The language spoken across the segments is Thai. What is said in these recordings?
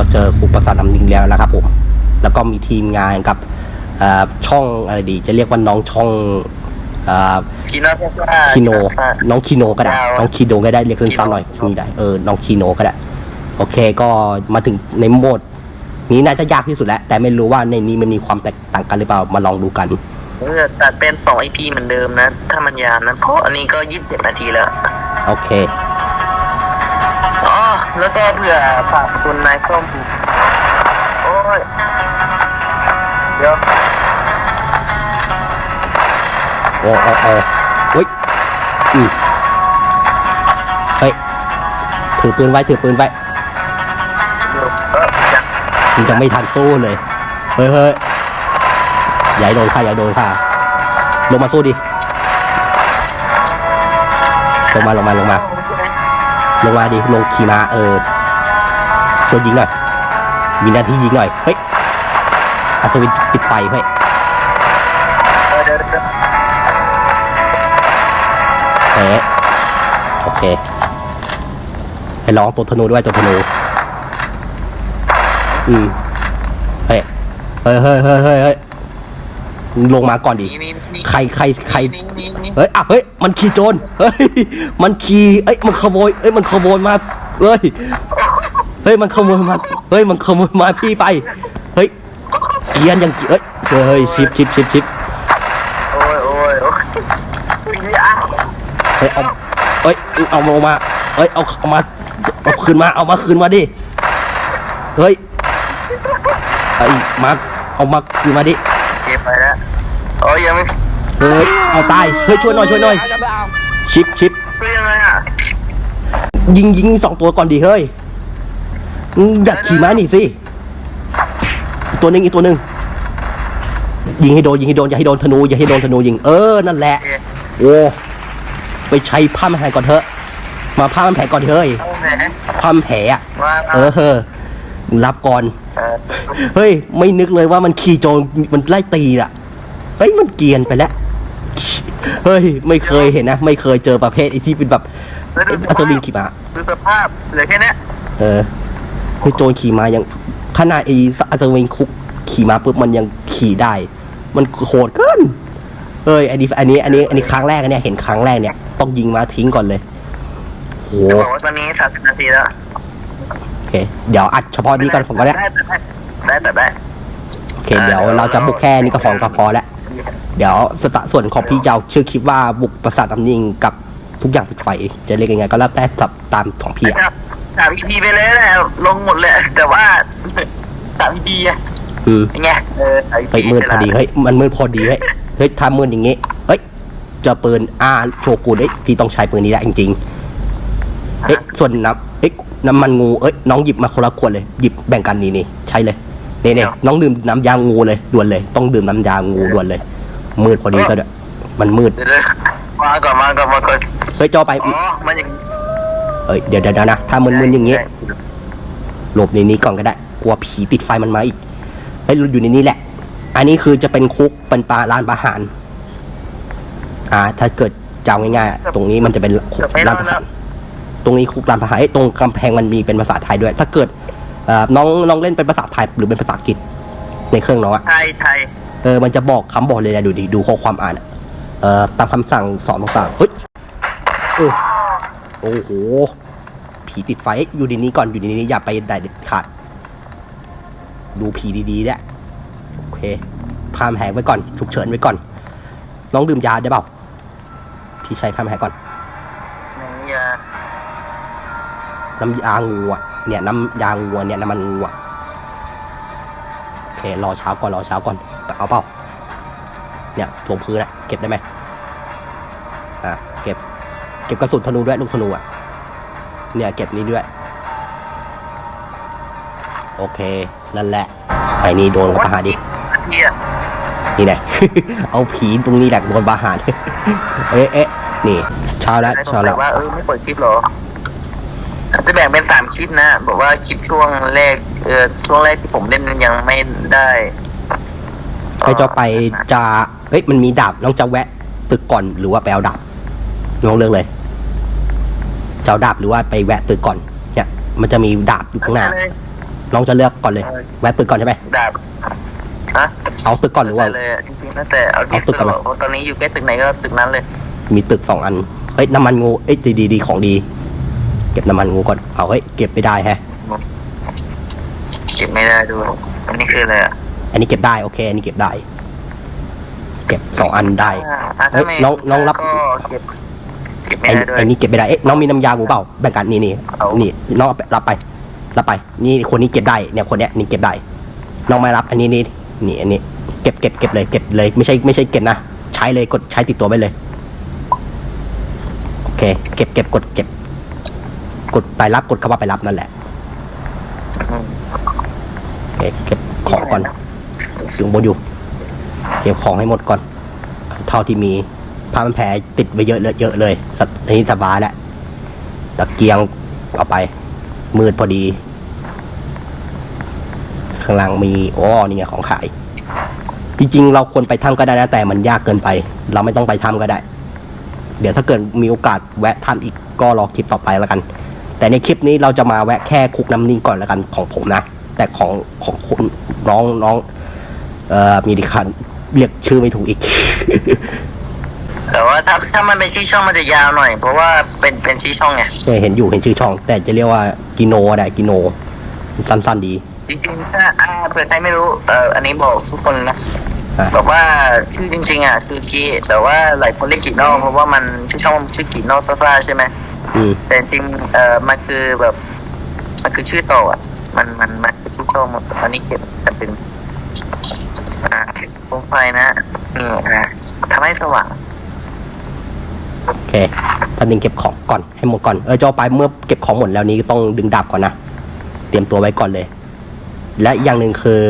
เราเจอครูประสาทนำดิงแล้วนะครับผมแล้วก็มีทีมงานกับเอ่อช่องอะไรดี จะเรียกว่าน้องช่องเอ่อคีโนซ่าคีโนน้องคีโนก็ได้ยาวน้องคีโนก็ได้เรียกสั้นๆหน่อยคีโนนี่ได้เออน้องคีโนก็ได้ โอเคก็มาถึงในโหมด นี้น่าจะยากที่สุดแล้ว แต่ไม่รู้ว่าในนี้มันมีความแตกต่างกันหรือเปล่ามาลองดูกันเออตัดเป็นสองไอพีเหมือนเดิมนะ ถ้ามันยาวนะเพราะอันนี้ก็ยี่สิบเจ็ดนาทีแล้ว โอเคอ๋อ แล้วก็เผื่อฝากคุณนายส้มโอ้ย เดี๋ยวโอ้โอ้โอ้เฮ้ยอืมเฮ้ย ถือปืนไว้ ถือปืนไว้เดี๋ยวเอออยากมันจะไม่ทันสู้เลย เฮ้ยเฮ้ยอย่าให้โดนค่ะอย่าให้โดนค่ะ ลงมาสู้ดิ ลงมา ลงมา ลงมา ลงมาดิลงขี่มาเออช่วยยิงหน่อย มีหน้าที่ยิงหน่อย เฮ้ย อัศวินปิดไฟเฮ้ยเออเดี๋ยวเดี๋ยวเอ๊ะโอเคให้ร้องตัวธนูด้วยตัวธนู อืม เฮ้ย เฮ้ยเฮ้ยเฮ้ยเฮ้ยเฮ้ยลงมาก่อนดินี่นี่นี่ใครใครใครนี่นี่นี่ เฮ้ยอะเฮ้ยมันขี่โจรเฮ้ยมันขี่เอ้ยมันขโมยเอ้ยมันขโมยมาเฮ้ยเฮ้ยมันขโมยมาเฮ้ยมันขโมยมาพี่ไป เฮ้ยเกรียนยังเกรียนเฮ้ยเฮ้ยชิปชิปชิปชิปโอ้ยโอ้ยโอ้ยอ้าวเฮ้ยเอาเอ้ยเอามาเอามา เอ้ยเอาเอามาเอาคืนมาเอามาคืนมาดิเฮ้ยไอ้มาเอามาคืนมาดิเก็บไปแล้วโอ้ยยังไม่ เฮ้ยเอาตายเฮ้ยช่วยหน่อยช่วยหน่อยชิปชิปช่วยยังไงอะยิงยิงสองตัวก่อนดิเฮ้ยมึงอยากขี่ม้าหนีสิอีกตัวหนึ่งอีกตัวหนึ่งยิงให้โดนยิงให้โดนอย่าให้โดนธนูอย่าให้โดนธนูยิงเออนั่นแหละโอเคโอ้ไปใช้ผ้ามันแผลก่อนเถอะ มาผ้ามันแผลก่อนเถอะเฮ้ยเอาแหมผ้ามันแผลอะว่าเออเออรับก่อนเออเฮ้ย ไม่นึกเลยว่ามันขี่โจรมันไล่ตีอะเฮ้ยมันเกรียนไปแล้ว เฮ้ย ไม่เคยเห็นนะ ไม่เคยเจอประเภทไอ้ที่เป็นแบบแล้วดูไอ้อัศวินขี่ม้าดูสภาพเหลือแค่เนี้ยเออคือโจรขี่ม้ายังขนาดไอ้อัศวินคุกขี่ม้าปุ๊บมันยังขี่ได้ มันโหดเกินเอ้ยอันนี้อันนี้อันนี้อันนี้ครั้งแรกอะเนี่ยเห็นครั้งแรกเนี่ยต้องยิงม้าทิ้งก่อนเลยโหจะบอกว่าตอนนี้สามสิบนาทีแล้วโอเค เดี๋ยวอัดเฉพาะนี้ก่อนผมก็ได้ได้แต่ได้แต่ได้ โอเค เดี๋ยวเราจะบุกแค่นี้ก็พอก็พอแล้ว เดี๋ยวสตะส่วนของพี่เจ้าชื่อคลิปว่าบุกปราสาทน้ำยิงกับทุกอย่างติดไฟ จะเรียกยังไงก็แล้วแต่ตับตามของพี่อะครับสามพีไปเลยแหละลงหมดเลยแต่ว่าสามพีอะอืมยังไงเออสามเฮ้ยมืดพอดีเฮ้ยมันมืดพอดีเฮ้ยเฮ้ยถ้ามืดอย่างงี้เฮ้ยเจอปืนอาโชกุนเอ้ยพี่ต้องใช้ปืนนี้แหละจริงๆเฮ้ยส่วนน้ำเอ้ยน้ำมันงูเอ้ยน้องหยิบมาคนละขวดเลยหยิบแบ่งกันนี่นี่ใช่เลย นี่นี่น้องดื่มน้ำยางูเลยด่วนเลย ต้องดื่มน้ำยางูด่วนเลย มืดพอดีก็ด้วยมันมืดเดี๋ยวเดี๋ยวมาก่อนมาก่อนมาก่อนเฮ้ยจอไปอ๋อมันอย่างเอ้ยเดี๋ยวเดี๋ยวนะถ้ามึนๆอย่างงี้หลบในนี้ก่อนก็ได้ กลัวผีติดไฟมันมาอีกเฮ้ยอยู่ในนี้แหละ อันนี้คือจะเป็นคุกเป็นปลาร้านประหาร อ่า ถ้าเกิดจำง่ายๆตรงนี้มันจะเป็นคุกร้านประหารตรงนี้คุกร้านประหารเอ้ยตรงกำแพงมันมีเป็นภาษาไทยด้วย ถ้าเกิดเอ่อ น้องน้องเล่นเป็นภาษาไทยหรือเป็นภาษาอังกฤษในเครื่องน้องอะไทยไทยเออมันจะบอกคำบอกเลยนะดูดิดูข้อความอ่านอะเอ่อตามคำสั่งสอนต่างๆเฮ้ยเออโอ้โหผีติดไฟเอ้ยอยู่ในนี้ก่อนอยู่ในนี้อย่าไปได้เด็ดขาด ดูผีดีๆเนี่ยโอเคพามแหงไว้ก่อนฉุกเฉินไว้ก่อน น้องดื่มยาได้เปล่าพี่ใช้พามแหงก่อนนี่อะน้ำยางูอะ เนี่ยน้ำยางูอะเนี่ยน้ำมันงูอะโอเครอเช้าก่อนรอเช้าก่อนเอาเปล่าเนี่ยลงพื้นอะเก็บได้ไหมอะเก็บ เก็บกระสุนธนูด้วยลูกธนูอะเนี่ยเก็บนี้ด้วย โอเคนั่นแหละไอ้นี่โดนกับประหารดินาทีอะนี่แน่เอาผีตรงนี้แหละโดนประหารเอ๊ะเอ๊ะนี่เช้าแล้วแล้วเช้าแล้วว่าเออไม่เปิดคลิปหรอ จะแบ่งเป็นสามคลิปนะ บอกว่าคลิปช่วงแรกเออช่วงแรกที่ผมเล่นยังไม่ได้ใครจะไปจะเฮ้ยมันมีดาบน้องจะแวะตึกก่อนหรือว่าไปเอาดาบน้องเลือกเลยจะเอาดาบหรือว่าไปแวะตึกก่อน เนี่ย มันจะมีดาบอยู่ข้างหน้าเลยน้องจะเลือกก่อนเลย แวะตึกก่อนใช่ไหมดาบฮะเอาตึกก่อนหรือว่าได้เลยอะจริงๆแล้วแต่เอาที่เอาตึสุกดก่อนไหมเพราะตอนนี้อยู่ใกล้ตึกไหนก็ตึกนั้นเลย มีตึกสองอันเฮ้ยน้ำมันงูเอ้ยดีดีดีของดี เก็บน้ำมันงูก่อน เอาเฮ้ย เก็บไม่ได้แฮะ เก็บไม่ได้ด้วยอันนี้คืออะไรอะอันนี้เก็บได้โอเค อันนี้เก็บได้ เก็บสองอันได้ อ่าเอ้ยถ้าไม่น้องน้องรับ ก็เก็บเก็บไม่ไอ้ได้ด้วย ไอ้นี่เก็บไม่ได้ เอ๊ะ น้องมีน้ำยางูเปล่า แบ่งกันนี่นี่เอานี่นี่ น้องเอาไปรับไป รับไป นี่คนนี้เก็บได้ เนี่ยคนเนี้ยนี่เก็บได้ น้องไม่รับ อันนี้นี่ นี่อันนี้ เก็บเก็บเก็บเลย เก็บเลย ไม่ใช่ไม่ใช่เก็บนะ ใช้เลย กดใช้ติดตัวไปเลย โอเค เก็บเก็บกดเก็บ กดไปรับกดคำว่าไปรับนั่นแหละอืมโอเคเก็บของก่อนอยู่ข้างบนอยู่ เก็บของให้หมดก่อน เท่าที่มีผ้าพันแผลติดไว้เยอะเลยเยอะเลยสัตว์อันนี้สบายแล้วตะเกียงเอาไป มืดพอดี ข้างล่างมีอ๋อนี่ไงของขาย จริง ๆ เราควรไปถ้ำก็ได้นะแต่มันยากเกินไป เราไม่ต้องไปถ้ำก็ได้ เดี๋ยวถ้าเกิดมีโอกาสแวะถ้ำอีกก็รอคลิปต่อไปแล้วกัน แต่ในคลิปนี้เราจะมาแวะแค่คุกน้ำนิ่งก่อนแล้วกันของผมนะ แต่ของของคุณน้องน้องเอ่อมีดิคันเรียกชื่อไม่ถูกอีก แต่ว่าถ้าถ้ามันเป็นชี้ช่องมันจะยาวหน่อย เพราะว่าเป็นเป็นชี้ช่องไงเนี่ยเห็นอยู่เห็นชื่อช่อง แต่จะเรียกว่ากิโนได้กิโน สั้นๆดี จริงๆถ้าอ่าเผื่อใครไม่รู้เอ่ออันนี้บอกทุกคนนะอะบอกว่าชื่อจริง ๆ อะ คือกีแต่ว่าหลายคนเรียกกีโนเพราะว่ามันชื่อช่องมันชื่อกีโนซาฟาใช่ไหมอืม แต่จริงๆเอ่อมันคือแบบมันคือชื่อโตออะ มันมันมันคือชื่อโตหมดอันนี้เก็บแต่เป็นอ่าโคมไฟนะนี่อ่าทำให้สว่างโอเคพันหนึ่งเก็บของก่อนให้หมดก่อนเออจะเอาไปเมื่อเก็บของหมดแล้วนี้ก็ต้องดึงดาบก่อนนะเตรียมตัวไว้ก่อนเลย และอีกอย่างหนึ่งคือ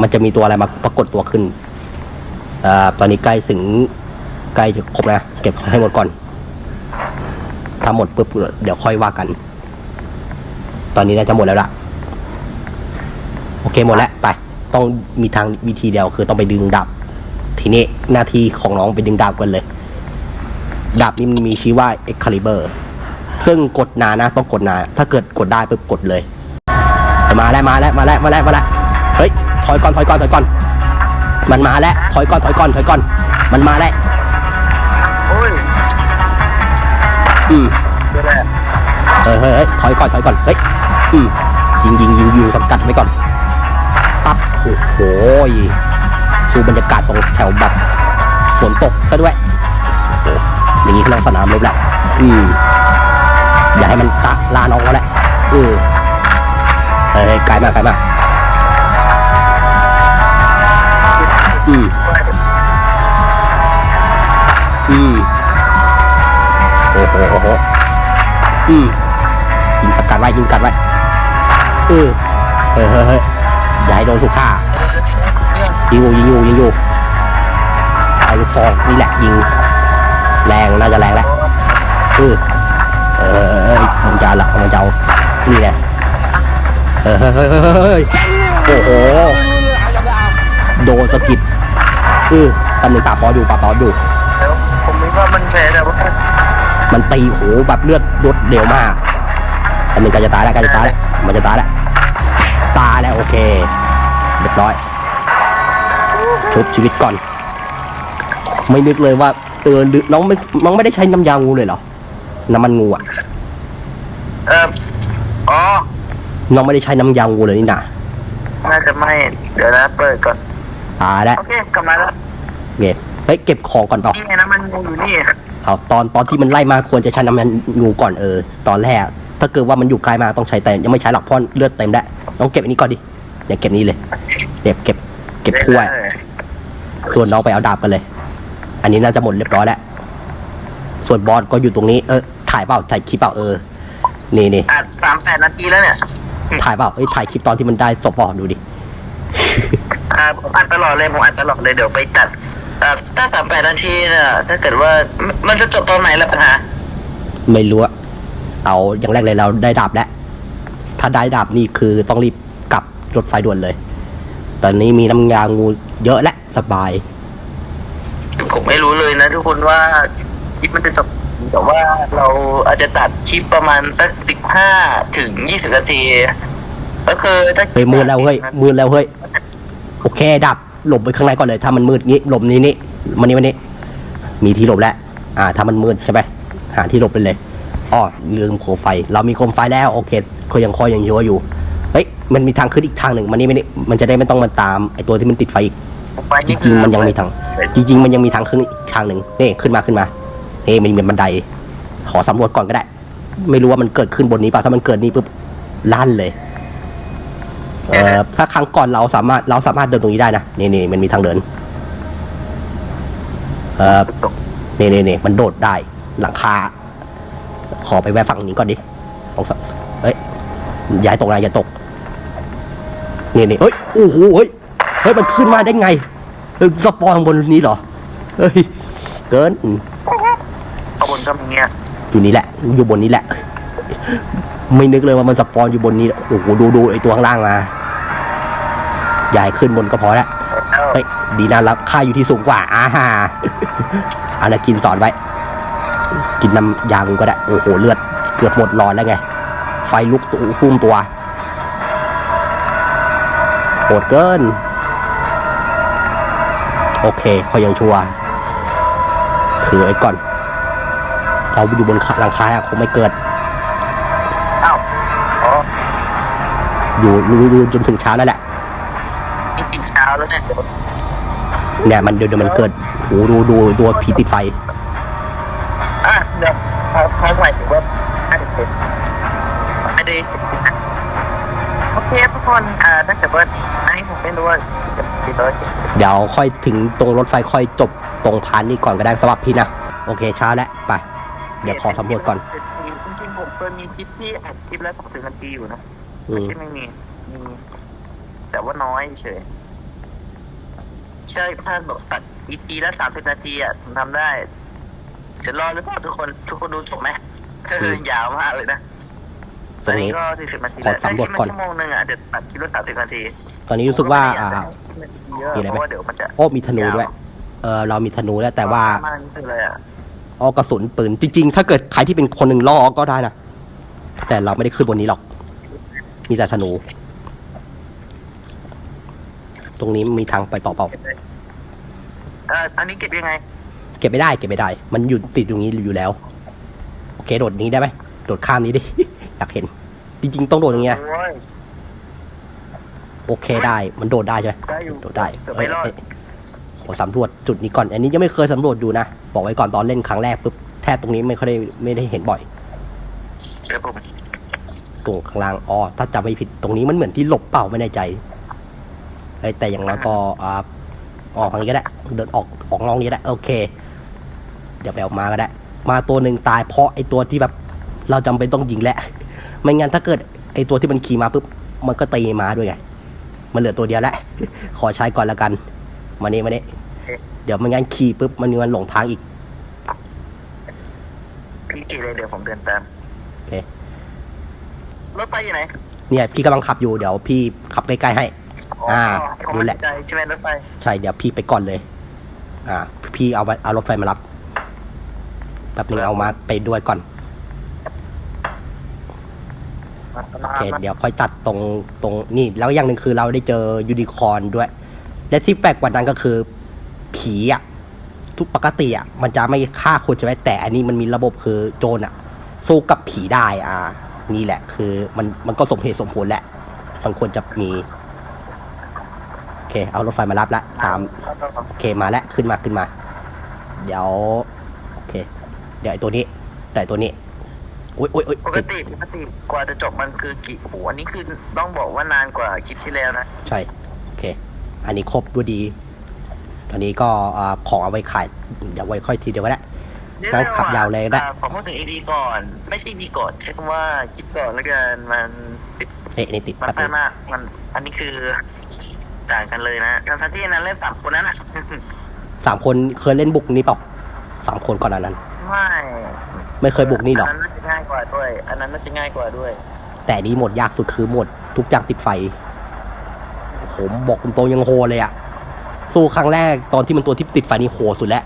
มันจะมีตัวอะไรมาปรากฏตัวขึ้นอ่าตอนนี้ใกล้ถึงใกล้จะครบนะเก็บให้หมดก่อนถ้าหมดปุ๊บเดี๋ยวค่อยว่ากัน ตอนนี้น่าจะหมดแล้วล่ะโอเคหมดแล้วไป ต้องมีทางวิธีเดียวคือต้องไปดึงดาบทีนี้หน้าที่ของน้องไปดึงดาบกันเลยดาบนี้มันมีชื่อว่า Excalibur ซึ่งกดนานนะต้องกดนานถ้าเกิดกดได้ปุ๊บกดเลย มาแล้วมาแล้วมาแล้วมาแล้วมาแล้วเฮ้ยถอยก่อนถอยก่อนถอยก่อน มันมาแล้วถอยก่อนถอยก่อนถอยก่อน มันมาแล้ว อืมเฮ้ยเฮ้ยเฮ้ยถอยก่อนถอยก่อนเฮ้ยอืมยิงยิงยิงยิงสกัดไว้ก่อนปั๊บโอ้โหสูบรรยากาศตรงแถวแบบฝนตกซะด้วยโอ้ย่างนี้คือเราสนามรบแหละอืมอย่าให้มันตะลาน้องเขาแหละเออเฮ้ยไกลมากไกลมากอืมอืม โอ้โหโอ้โหอืมยิงสกัดไว้ยิงกัดไว้เออเฮ้ยเฮ้ยเฮ้ยอย่าให้โดนถูกฆ่ายิงอยู่ยิงอยู่ยิงอยู่เอาลูกซองนี่แหละยิงแรงน่าจะแรงแล้วเออเออเออเออมันจะหลักมันจะเอานี่แหละเออเฮ้ยเฮ้ยเฮ้ยเฮ้ยโอ้โหโดนสะกิดเออตำหนึ่งปากคออยู่ปากคออยู่แล้วผมนึกว่ามันแพ้แต่ว่า มันตีโหแบบเลือดรวดเร็วมากอันหนึ่งใกล้จะตายแล้วใกล้จะตายแล้วมันจะตายแล้วตายแล้วโอเคเรียบร้อยชุบชีวิตก่อน ไม่นึกเลยว่าเออหรือน้องไม่น้องไม่ได้ใช้น้ำยางูเลยเหรอน้ำมันงูอะเอออ๋อน้องไม่ได้ใช้น้ำยางูเลยนี่นะน่าจะไม่เดี๋ยวนะเปิดก่อนตายแล้วโอเคกลับมาแล้วเก็บเฮ้ยเก็บของก่อนเปล่านี่ไงนะมันงูอยู่นี่ เอาตอนตอนที่มันไล่มาควรจะใช้น้ำมันงูก่อนเออตอนแรก ถ้าเกิดว่ามันอยู่ไกลมากต้องใช้แต่ยังไม่ใช้หรอกเพราะเลือดเต็มแล้วต้องเก็บอันนี้ก่อนดิเนี่ยเก็บนี้เลยเก็บเก็บ เก็บถ้วยส่วนน้องไปเอาดาบกันเลย อันนี้น่าจะหมดเรียบร้อยแล้วส่วนบอสก็อยู่ตรงนี้เออถ่ายเปล่าถ่ายคลิปเปล่าเออนี่นี่อัดสามแปดนาทีแล้วเนี่ยถ่ายเปล่าเอ้ยถ่ายคลิปตอนที่มันได้ศพเปล่าดูดิอ่าผมอัดตลอดเลยผมอัดตลอดเลยเดี๋ยวไปตัดอ่า ถ้าสามแปดนาทีเนี่ยถ้าเกิดว่ามันมันจะจบตอนไหนล่ะปัญหา ไม่รู้อะเอาอย่างแรกเลยเราได้ดาบแล้ว ถ้าได้ดาบนี่คือต้องรีบกลับรถไฟด่วนเลย ตอนนี้มีน้ำยางูเยอะและสบาย ผมไม่รู้เลยนะทุกคนว่าคลิปมันจะจบแต่ว่าเราอาจจะตัดคลิปประมาณสักสิบห้าถึงยี่สิบนาทีตก็คือถ้าเฮ้ยมืดแล้วเฮ้ยมืดแล้วเฮ้ย โอเคดับ หลบไปข้างในก่อนเลย ถ้ามันมืดงี้หลบนี้นี่มันนี่มันนี่มีที่หลบแล้ว อ่า ถ้ามันมืดใช่ไหมหาที่หลบไปเลยอ๋อลืมโคมไฟ เรามีโคมไฟแล้วโอเคก็ยังคอยยังโยอยู่เฮ้ยมันมีทางขึ้นอีกทางหนึ่งมันนี่มันนี่มันจะได้ไม่ต้องมาตามไอตัวที่มันติดไฟอีกไปจนี่ริงๆมันยังมีทาง จริง ๆ มันยังมีทางขึ้นอีกทางหนึ่งนี่ขึ้นมาขึ้นมาเฮ้มันมีบันไดขอสำรวจก่อนก็ได้ ไม่รู้ว่ามันเกิดขึ้นบนนี้เปล่าถ้ามันเกิดนี่ปุ๊บลั่นเลย เอ่อถ้าครั้งก่อนเราสามารถเราสามารถเดินตรงนี้ได้นะนี่นี่มันมีทางเดินเอ่อนี่นี่นี่มันโดดได้หลังคา ขอไปแวะฝั่งนี้ก่อนดิสองสามเฮ้ยอย่าให้ตกนะอย่าตกนี่นี่เฮ้ยโอ้โหเฮ้ยเฮ้ยมันขึ้นมาได้ไงเฮ้ยสปอยบนนี้เหรอเฮ้ยเกินอืมขบวนก็มีเงี้ยอยู่นี่แหละอยู่บนนี้แหละ ไม่นึกเลยว่ามันสปอนอยู่บนนี้โอ้โหดูดูไอตัวข้างล่างมาใหญ่ขึ้นบนก็พอแล้วแล้วเฮ้ยดีนะรับค่าอยู่ที่สูงกว่าอ่าฮะอันนั้นกินสอนไว้ กินน้ำยากูก็ได้ โอ้โหเลือดเกือบหมดหลอดแล้วไง ไฟลุกตัวพุ่มตัวโหดเกิน โอเคเขายังชัวร์ถือไว้ก่อน เราอยู่บนหลังคาอะคงไม่เกิด อยู่ดูดูจนถึงเช้าแล้วแหละนี่กินเช้าแล้วเนี่ยเนี่ยมันเดี๋ยวเดี๋ยวมันเกิดโอ้โหดูดูตัวผีติดไฟอะเดี๋ยวเขาเขาหมายถึงว่าห้าสิบเจ็ดไม่ได้โอเคทุกคนอ่าถ้าเกิดว่าอันนี้ผมไม่รู้ว่าจะติดต่อเดี๋ยวค่อยถึงตรงรถไฟค่อยจบตรงพานนี้ก่อนก็ได้สำหรับพี่นะโอเคเช้าแล้วไปเดี๋ยวขอสำรวจก่อนจริงๆผมเคยมีคลิปที่อัดคลิปแล้วสองสิบนาทีอยู่นะอื ไม่มใช่ไม่มีมีแต่ว่าน้อยเฉยใช่ถ้าบอกตัด EP ละสามสิบนาทีอะผมทำได้จะรอหรือเปล่าทุกคน ทุกคนดูจบไหมคือยาวมากเลยนะตตรอนงนี้นี้ก็สี่สิบนาทีขอแล้วถ้าสำรวคิจดก่อนมาชั่วโมงหนึ่งอะเดี๋ยวตัดคลิปละสามสิบนาที ตอนนี้รู้สึกว่าอ่าเยอะมีอะไรไหมเพราะว่าเดี๋ยวมันจะโอ้มีธนูด้วย เออเรามีธนูแล้วแต่ว่ามันคืออะไรอะเอากระสุนปืนจริง ๆ ถ้าเกิดใครที่เป็นคนหนึ่งล่อก็ได้นะแต่เราไม่ได้ขึ้นบนนี้หรอก มีแต่ธนู ตรงนี้มีทางไปต่อเปล่า เอ่ออันนี้เก็บยังไง เก็บไม่ได้ เก็บไม่ได้ มันอยู่ติดตรงนี้อยู่แล้ว โอเค โดดนี้ได้ไหม โดดข้ามนี้ดิ อยากเห็น จริงๆ ต้องโดดอย่างเงี้ย โอ้ย โอเคได้ มันโดดได้ใช่ไหม ได้อยู่โดดได้เกือบไม่รอดเอ้ยเอ้ยโอ้สำรวจจุดนี้ก่อน อันนี้ยังไม่เคยสำรวจดูนะ บอกไว้ก่อนตอนเล่นครั้งแรกปุ๊บ แทบตรงนี้ไม่ค่อยได้ไม่ได้เห็นบ่อย เดี๋ยวผม ตรงข้างล่างอ๋อถ้าจำไม่ผิดตรงนี้มันเหมือนที่หลบเปล่าไม่แน่ใจเอ้ยแต่อย่างน้อยก็อ่าออกทางนี้ก็ได้ เดินออกออกนอกนี้ก็ได้โอเค เดี๋ยวไปเออกมาก็ได้ มาตัวหนึ่งตายเพราะไอตัวที่แบบเราจำเป็นต้องยิงแหละ ไม่งั้นถ้าเกิดไอตัวที่มันขี่มาปุ๊บมันก็ตีมาด้วยไง มันเหลือตัวเดียวแล้วขอใช้ก่อนละกันมานี่มานี่เดี๋ยวไม่งั้นขี่ปุ๊บมันมีวันหลงทางอีกพี่กี่เลยเดี๋ยวผมเดินตามโอเค รถไฟอยู่ไหนเนี่ยพี่กำลังขับอยู่เดี๋ยวพี่ขับใกล้ๆให้ อ่าผมดูแหละใจใช่ไหมรถไฟ ใช่เดี๋ยวพี่ไปก่อนเลย อ่า พี่เอาไปเอารถไฟมารับแป๊บนึงเอามาไปด้วยก่อนโอเคเดี๋ยวค่อยตัดตรงตรงนี่แล้วอย่างหนึ่งคือเราได้เจอยูนิคอร์นด้วย และที่แปลกกว่านั้นก็คือ ผีอะ ทุกปกติอะ มันจะไม่ฆ่าคนใช่ไหมแต่อันนี้มันมีระบบคือโจรอะ สู้กับผีได้อ่า นี่แหละ คือมันมันก็สมเหตุสมผลแหละมันควรจะมี โอเค เอารถไฟมารับแล้วตามโอเคมาแล้วขึ้นมาขึ้นมา เดี๋ยวโอเค เดี๋ยวไอ้ตัวนี้ แต่ตัวนี้โอ๊ยโอ๊ยโอ๊ยปกติปกติกว่าจะจบมันคือกี่โอ้โหอันนี้คือต้องบอกว่านานกว่าคลิปที่แล้วนะใช่โอเค อันนี้ครบด้วยดี ตอนนี้ก็อ่าของเอาไว้ขายเดี๋ยวไว้ค่อยทีเดียวก็ได้ งั้นขับยาวเลยก็ได้อ่าผมพูดถึง AD ก่อน ไม่ใช่ AD ก่อนใช้คำว่าคลิปก่อนแล้วกันมันติดเอ๊ะอันนี่ติดมันแป๊บนึสั้นงมากมันอันนี้คือต่างกันเลยนะทั้งๆที่อันนั้นเล่นสามคนนั้นอะสามคนเคยเล่นบุกนี้เปล่าสามคนก่อนอันนั้น ไม่ไม่เคยบุกนี่หรอกอันนั้นน่าจะง่ายกว่าด้วย อันนั้นน่าจะง่ายกว่าด้วย แต่อันนี้โหมดยากสุดคือโหมดทุกอย่างติดไฟ ผมบอกตรงๆยังโหดเลยอะสู้ครั้งแรกตอนที่มันตัวที่ติดไฟนี่โหดสุดแล้ว